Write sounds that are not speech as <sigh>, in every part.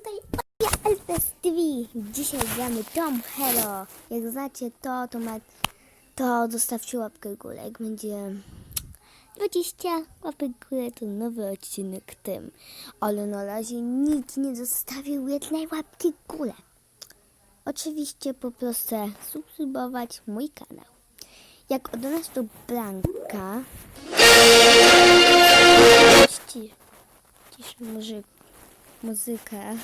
tutaj Olia Elpes TV. Dzisiaj gramy Tom Hello. Jak znacie to, to, ma, to zostawcie łapkę w górę. Jak będzie 20 łapek w górę, to nowy odcinek tym. Ale na razie nikt nie zostawił jednej łapki w górę. Oczywiście po prostu subskrybować mój kanał. Jak od nas to Blanka. Ciszę muzyk, muzykę.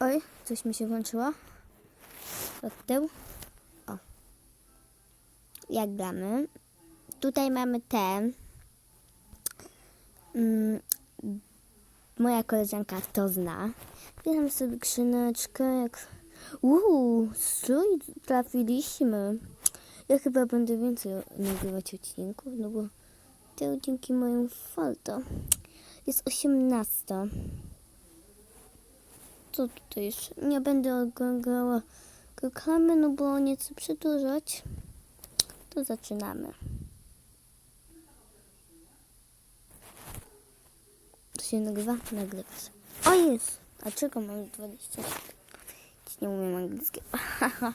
Oj, coś mi się włączyło. Od tyłu. O. Jak gramy? Tutaj mamy ten. Mm, moja koleżanka to zna. Bierzemy sobie skrzyneczkę. Jak... Uuu, trafiliśmy. Ja chyba będę więcej nagrywać odcinków, no bo te odcinki mają falto. Jest 18. Co tutaj jeszcze? Nie będę oglądała reklamy, no bo nie chcę przedłużać. To zaczynamy. To się nagrywa? Nagrywa się. O jest! A czego mam 20? Nie umiem angielskiego. <laughs>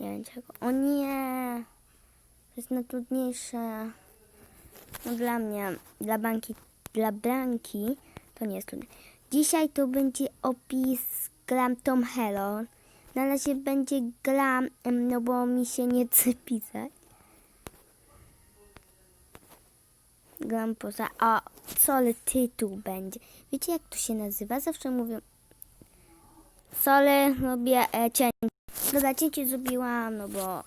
nie wiem czego. O nie! To jest najtrudniejsze. No dla mnie, dla banki, dla Blanki to nie jest trudne. Dzisiaj to będzie opis gram Tom Hello. Na razie będzie gram, no bo mi się nie chce pisać. Gram poza, a co ale tytuł będzie. Wiecie jak to się nazywa? Zawsze mówią Sole robię e, cięcie. Dobra, cięcie zrobiłam, no bo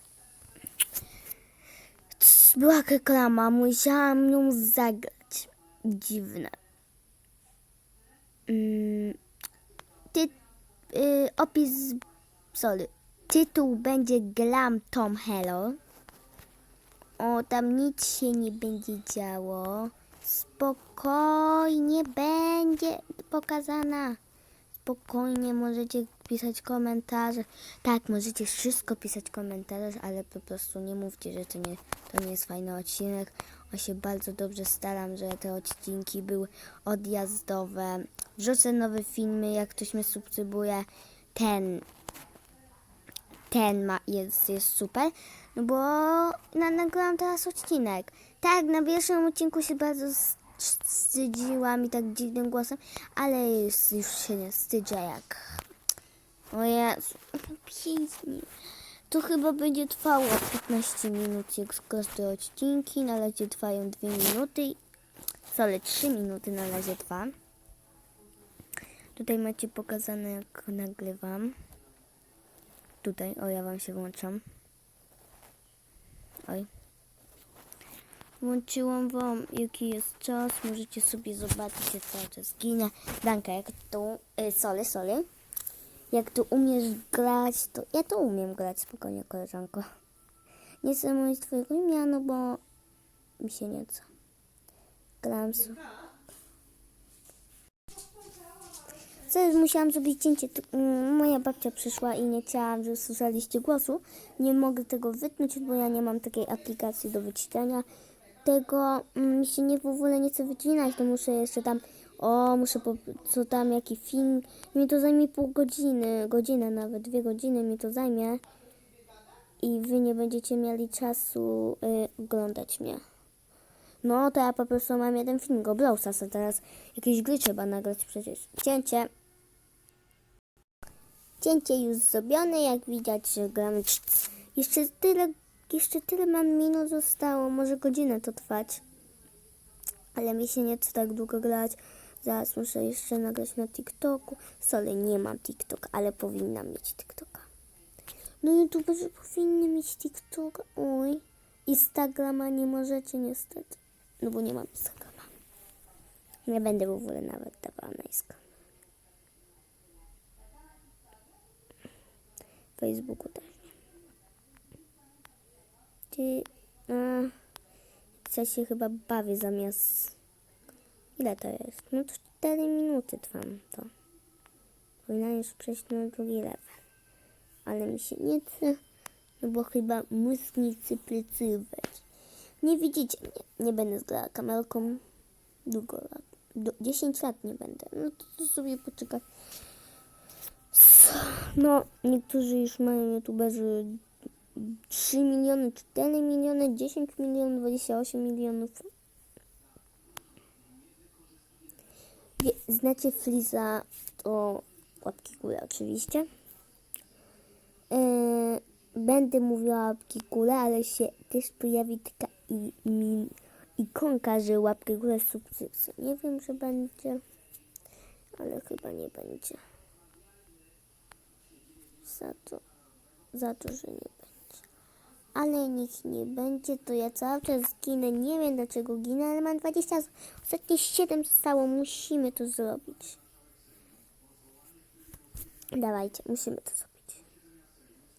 była reklama, musiałam ją zagrać. Dziwne. Mm, ty, y, opis, sorry. Tytuł będzie Glam Tom Hello. O, tam nic się nie będzie działo. Spokojnie będzie pokazana. Spokojnie możecie pisać komentarze. Tak, możecie wszystko pisać komentarze, ale po prostu nie mówcie, że to nie, to nie jest fajny odcinek. Ja się bardzo dobrze staram, że te odcinki były odjazdowe. Wrzucę nowe filmy, jak ktoś mnie subskrybuje. Ten, ten ma, jest, jest super, no bo na, nagrałam teraz odcinek. Tak, na pierwszym odcinku się bardzo wstydziłam i tak dziwnym głosem, ale już, już się nie wstydzę jak... O Jezu, <laughs> pięknie. To chyba będzie trwało 15 minut, jak każde odcinki. Na razie trwają 2 minuty. Sorry, 3 minuty na razie trwa. Tutaj macie pokazane, jak nagrywam. Tutaj, o ja wam się włączam. Oj. Włączyłam wam, jaki jest czas. Możecie sobie zobaczyć, jak cały czas ginę. Danka, jak tu... Y, sorry, sorry. Jak tu umiesz grać, to ja to umiem grać spokojnie, koleżanko. Nie chcę mówić twojego imienia, no bo mi się nie. Gram s- Zaraz musiałam zrobić cięcie. Moja babcia przyszła i nie chciałam, że słyszeliście głosu. Nie mogę tego wytnąć, bo ja nie mam takiej aplikacji do wycinania. Tego mm, mi się nie w ogóle nie chce wycinać, to muszę jeszcze tam. O, muszę po, co tam, jaki film. Mi to zajmie pół godziny, godzinę nawet, dwie godziny mi to zajmie. I wy nie będziecie mieli czasu y, oglądać mnie. No, to ja po prostu mam jeden film, go Blowsasa, teraz jakieś gry trzeba nagrać przecież. Cięcie. Cięcie już zrobione, jak widać, że gramy. Jeszcze tyle, jeszcze tyle mam minut zostało, może godzinę to trwać. Ale mi się nie chce tak długo grać. Zaraz muszę jeszcze nagrać na TikToku. Sorry, nie mam TikTok, ale powinnam mieć TikToka. No youtuberzy powinny mieć TikToka. Oj. Instagrama nie możecie niestety. No bo nie mam Instagrama. Nie będę w ogóle nawet dawała na Instagram. Facebooku też Ty... A, ja się chyba bawię zamiast... Ile to jest? No to 4 minuty trwam to. Powinna już przejść na drugi level. Ale mi się nie chce, no bo chyba mózg nie chce pracować. Nie widzicie mnie. Nie będę zgrała kamerką długo, lat- du- 10 lat nie będę. No to, to sobie poczekaj. S- No, niektórzy już mają youtuberzy 3 miliony, 4 miliony, 10 milionów, 28 milionów. Znacie Friza, to łapki górę oczywiście. Yy, będę mówiła łapki górę, ale się też pojawi taka i, mi, ikonka, że łapkę górę sukcesu. Nie wiem, że będzie, ale chyba nie będzie. Za to, za to, że nie będzie. Ale niech nie będzie, to ja cały czas ginę. Nie wiem dlaczego ginę, ale mam 20 osób. Ostatnie 7 zostało. Musimy to zrobić. Dawajcie, musimy to zrobić.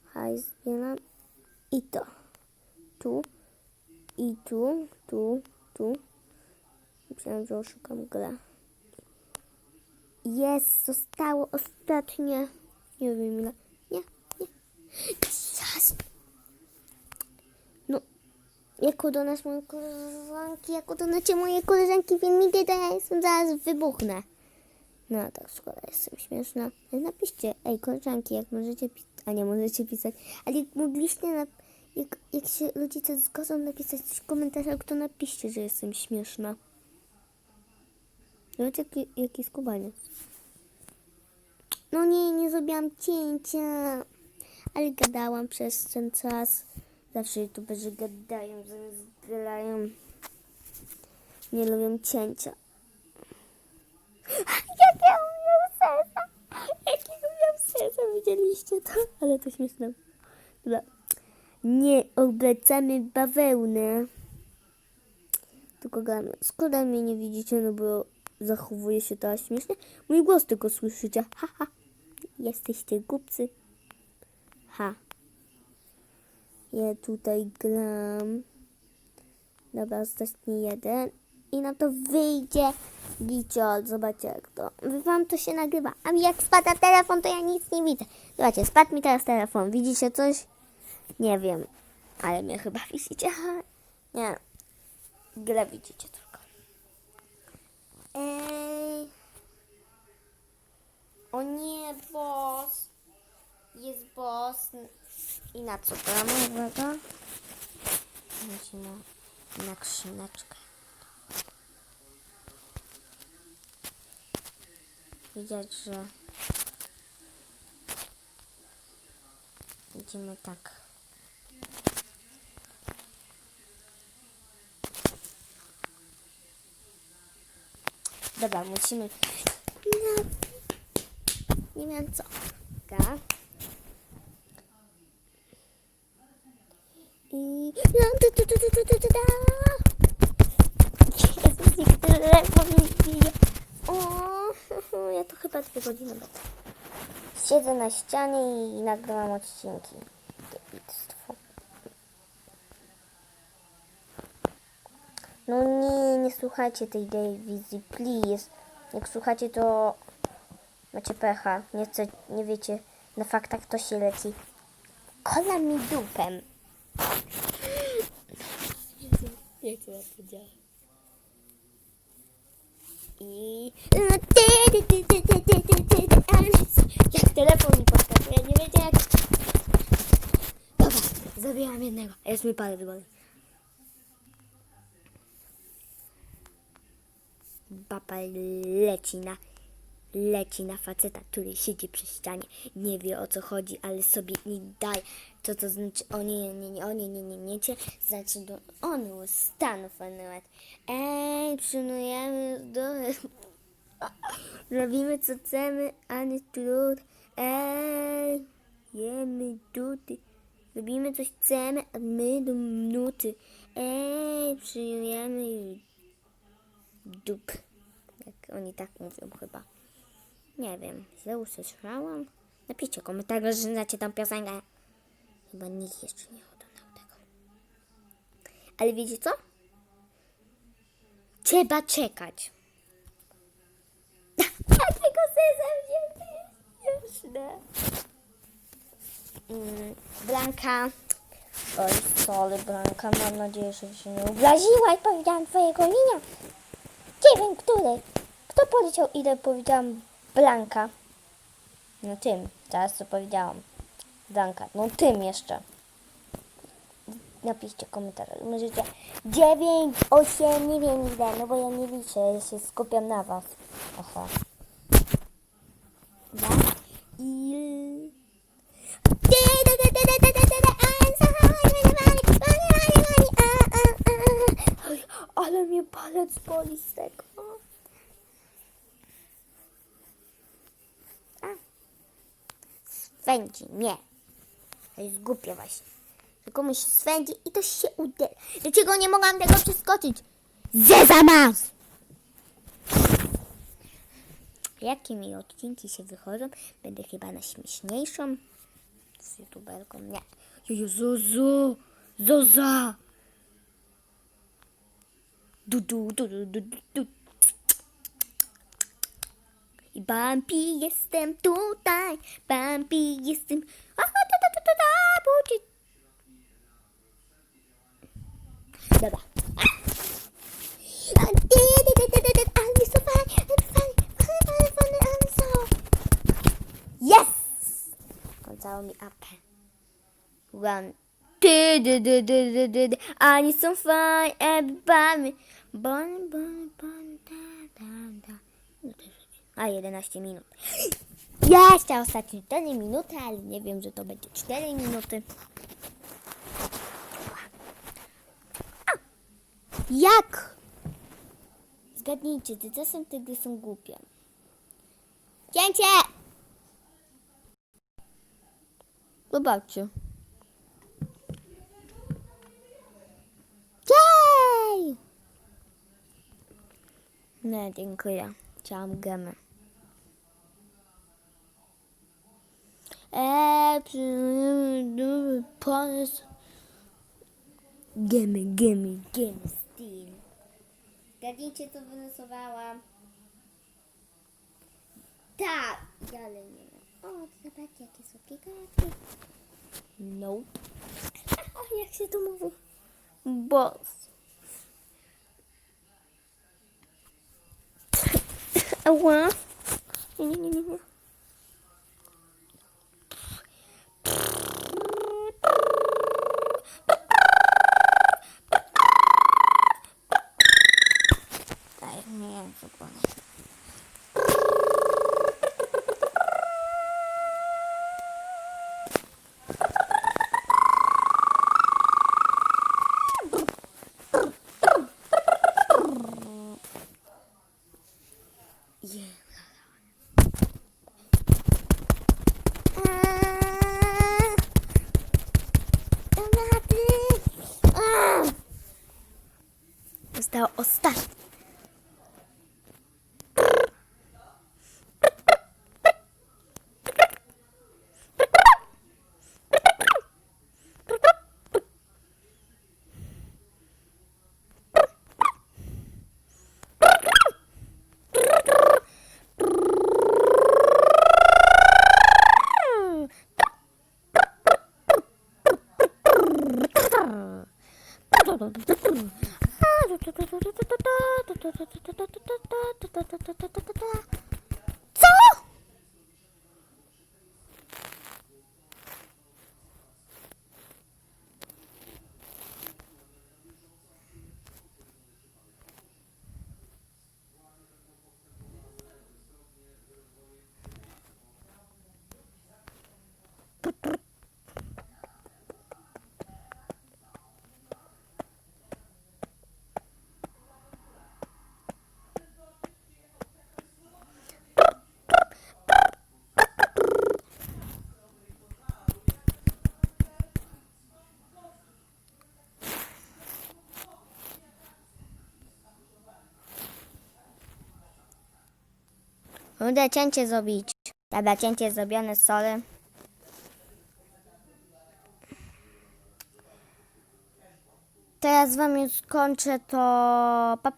Haj, zbieram. I to. Tu. I tu. Tu. Tu. Myślałam, że oszukam grę. Jest, zostało ostatnie. Nie wiem ile. Nie, nie. Yes. No, jak udonasz moje koleżanki, jak udonacie moje koleżanki filmiki, to ja jestem zaraz wybuchnę. No tak, szkoda, jestem śmieszna. Napiszcie, ej koleżanki, jak możecie pisać, a nie możecie pisać, ale jak mogliście, na, jak, jak się rodzice zgodzą napisać coś w komentarzach, to napiszcie, że jestem śmieszna. Zobaczcie, jaki, jaki skubaniec. No nie, nie zrobiłam cięcia, ale gadałam przez ten czas. Zawsze youtuberzy gadają, zamiast grają. Nie lubią cięcia. Jakie umiał serca! Jakie umiał serca! Widzieliście to? Ale to śmieszne. Dobra. Nie oblecamy bawełnę. Tylko gramy. Szkoda mnie nie widzicie, no bo zachowuje się teraz śmiesznie. Mój głos tylko słyszycie. Ha, ha. Jesteście głupcy. Ha. Ja tutaj gram. Dobra, ostatni jeden. I na to wyjdzie giciol. Zobaczcie jak to. Wam to się nagrywa. A mi jak spada telefon, to ja nic nie widzę. Zobaczcie, spadł mi teraz telefon. Widzicie coś? Nie wiem. Ale mnie chyba widzicie. <laughs> Nie. Grę widzicie tylko. Ej. O nie, boss. Jest boss. I na co gramy, uwaga? Musimy na skrzyneczkę. Widać, że idziemy tak. Dobra, musimy... No. Nie wiem co. Dobra. I... No, tu, tu, tu, tu, tu, tu, tu, da. Jezus, mi bije. O, ja to chyba dwie godziny będę. Siedzę na ścianie i nagrywam odcinki. Dziewictwo. No nie, nie słuchajcie tej Daisy, please. Jak słuchacie, to macie pecha. Nie, chcę, nie wiecie, na faktach to się leci. Kola mi dupem. Jak to powiedziała? I... Jak telefon mi podskakuje, nie wiecie jak... Dobra, zabijam jednego. Jest mi palec boli. Baba leci na... Leci na faceta, który siedzi przy ścianie. Nie wie o co chodzi, ale sobie nie daje. Co to znaczy? O nie, nie, nie, o nie, nie, nie, nie, nie. Znaczy, do, on stanów nawet. Ej, przynujemy do... <laughs> Robimy co chcemy, a nie trud. Ej, jemy duty. Robimy coś chcemy, a my do nuty. Ej, przyjmujemy dup. Jak oni tak mówią chyba. Nie wiem, źle usłyszałam. Napiszcie komentarz, że znacie tą piosenkę. Chyba nikt jeszcze nie oglądał tego. Ale wiecie co? Trzeba czekać. <laughs> Sensa mnie śmieszne. Blanka. Oj, sorry Blanka, mam nadzieję, że się nie obraziłaś. Powiedziałam twojego imienia. Nie wiem, który. Kto poleciał ile powiedziałam Blanka? No tym, teraz co powiedziałam. Blanka, no tym jeszcze. Napiszcie komentarze. Możecie 9, 8, nie wiem ile, no bo ja nie liczę, ja się skupiam na was. Aha. Ja i... Ale mnie palec boli z tego. A. Swędzi, nie. To jest głupie właśnie. Że komuś swędzi i to się uderza. Dlaczego nie mogłam tego przeskoczyć? Zezamas! Jakie mi odcinki się wychodzą? Będę chyba na śmieszniejszą z youtuberką. Nie. Jojo, Zozo! Zoza! Du, du, du, du, du, du, Bumpy jestem tutaj, Bumpy jestem... Dobra. Yes! Gonzało mi apę. One. Ani są fine, everybody. Bon, bon, bon. A, 11 minut. <gasps> Jeszcze ostatnie 4 minuty, ale nie wiem, że to będzie 4 minuty. A! Jak? Zgadnijcie, czy są tygry są głupie. Cięcie! Zobaczcie. Jej! Nie, dziękuję. Chciałam gemy. Eee, pomysł. Gemy, gemy, gemy, styl. Zgadnijcie, co wylosowałam. Tak, ale nie. O, zobaczcie, jakie słodkie kartki. Nope. <laughs> Jak się to mówi? Boss. Ała. Nie, nie, nie, nie. Rudę cięcie zrobić. Dobra, cięcie zrobione, sorry. Teraz z wami skończę to. Pa, pa.